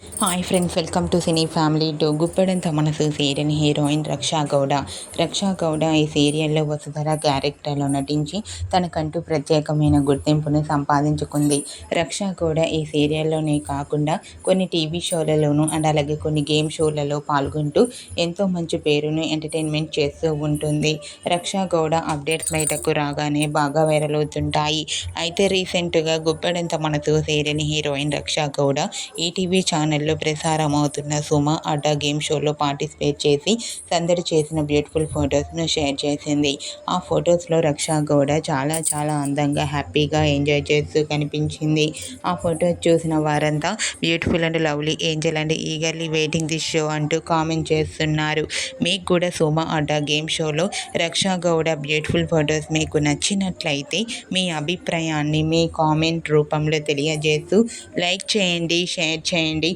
Hi friends welcome to cine family to Guppedantha Manasu serial heroine Raksha Gowda Raksha Gowda ఈ సీరియల్లో వసుధర క్యారెక్టర్లో నటించి తనకంటూ ప్రత్యేకమైన గుర్తింపును సంపాదించుకుంది. రక్షా గౌడ ఈ సీరియల్లోనే కాకుండా కొన్ని టీవీ షోలలోనూ అండ్ అలాగే కొన్ని గేమ్ షోలలో పాల్గొంటూ ఎంతో మంచి పేరును ఎంటర్టైన్మెంట్ చేస్తూ ఉంటుంది. రక్షా గౌడ అప్డేట్స్ బయటకు రాగానే బాగా వైరల్ అవుతుంటాయి. అయితే రీసెంట్గా Guppedantha Manasu serial heroine Raksha Gowda ETV channel ఛానల్లో ప్రసారం అవుతున్న సుమ అడ్డా గేమ్ షోలో పార్టిసిపేట్ చేసి సందడి చేసిన బ్యూటిఫుల్ ఫొటోస్ను షేర్ చేసింది. ఆ ఫొటోస్లో రక్షా గౌడ చాలా చాలా అందంగా హ్యాపీగా ఎంజాయ్ చేస్తూ కనిపించింది. ఆ ఫొటోస్ చూసిన వారంతా beautiful and lovely angel and eagerly waiting this show అంటూ కామెంట్ చేస్తున్నారు. మీకు కూడా సుమ అడ్డా గేమ్ షోలో రక్షా గౌడ బ్యూటిఫుల్ ఫొటోస్ మీకు నచ్చినట్లయితే మీ అభిప్రాయాన్ని మీ కామెంట్ రూపంలో తెలియజేస్తూ లైక్ చేయండి షేర్ చేయండి.